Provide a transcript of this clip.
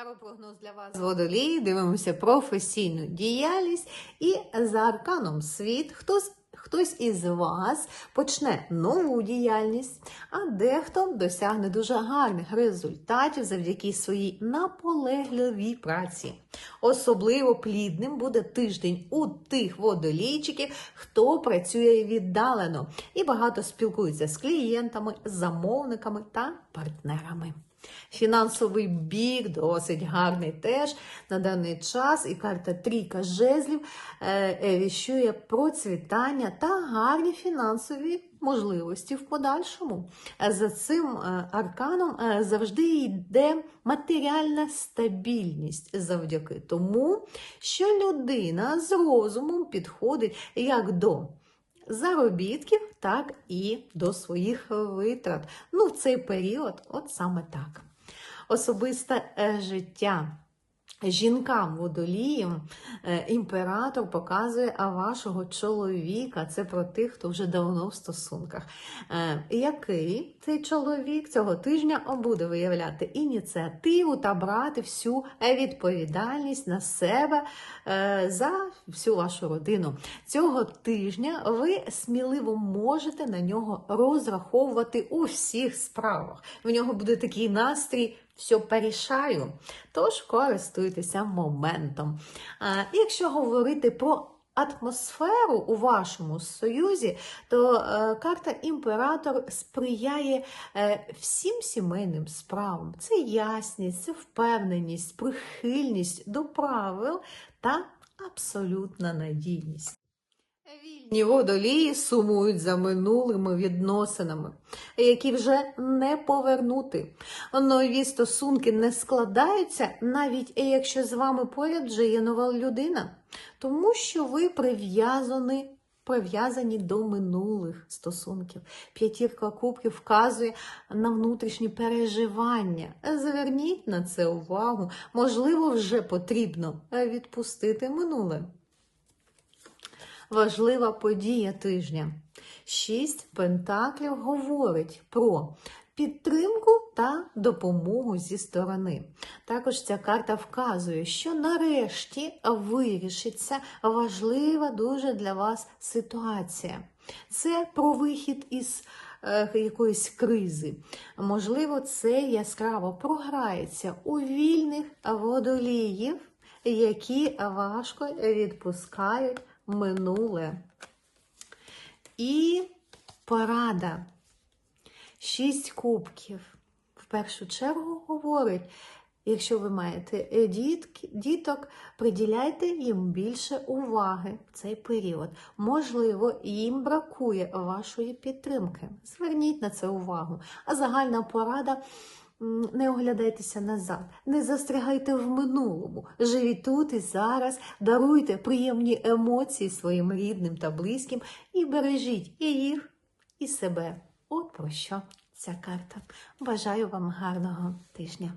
Таро-прогноз для вас водолії. Дивимося професійну діяльність і за арканом світ. Хтось, хтось із вас почне нову діяльність, а дехто досягне дуже гарних результатів завдяки своїй наполегливій праці. Особливо плідним буде тиждень у тих водолійчиків, хто працює віддалено і багато спілкується з клієнтами, замовниками та партнерами. Фінансовий бік досить гарний теж на даний час, і карта Трійка жезлів е, е, віщує процвітання та гарні фінансові можливості в подальшому. Е, За цим арканом завжди йде матеріальна стабільність завдяки тому, що людина з розумом підходить як до заробітків, так і до своїх витрат. Ну, в цей період, от саме так. Особисте е, життя. Жінкам водолієм е, імператор показує а вашого чоловіка. Це про тих, хто вже давно в стосунках. Е, Який цей чоловік цього тижня буде виявляти ініціативу та брати всю відповідальність на себе е, за всю вашу родину. Цього тижня ви сміливо можете на нього розраховувати у всіх справах. В нього буде такий настрій. Все порішаю, тож користуйтеся моментом. Якщо говорити про атмосферу у вашому союзі, то е, карта імператор сприяє е, всім сімейним справам. Це ясність, це впевненість, прихильність до правил та абсолютна надійність. Вільні водолії сумують за минулими відносинами, які вже не повернути. Нові стосунки не складаються, навіть якщо з вами поряд вже є нова людина, тому що ви прив'язані. Прив'язані до минулих стосунків. П'ятірка кубків вказує на внутрішні переживання. Зверніть на це увагу. Можливо, вже потрібно відпустити минуле важлива подія тижня. Шість пентаклів говорить про підтримку та допомогу зі сторони. Також ця карта вказує, що нарешті вирішиться важлива дуже для вас ситуація. Це про вихід із е, якоїсь кризи. Можливо, це яскраво програється у вільних водоліїв, які важко відпускають минуле. І порада. Шість кубків. В першу чергу говорить, якщо ви маєте діток, приділяйте їм більше уваги в цей період. Можливо, їм бракує вашої підтримки. Зверніть на це увагу. А загальна порада. Не оглядайтеся назад, не застрягайте в минулому. Живіть тут і зараз, даруйте приємні емоції своїм рідним та близьким і бережіть і їх, і себе. От про що ця карта. Бажаю вам гарного тижня.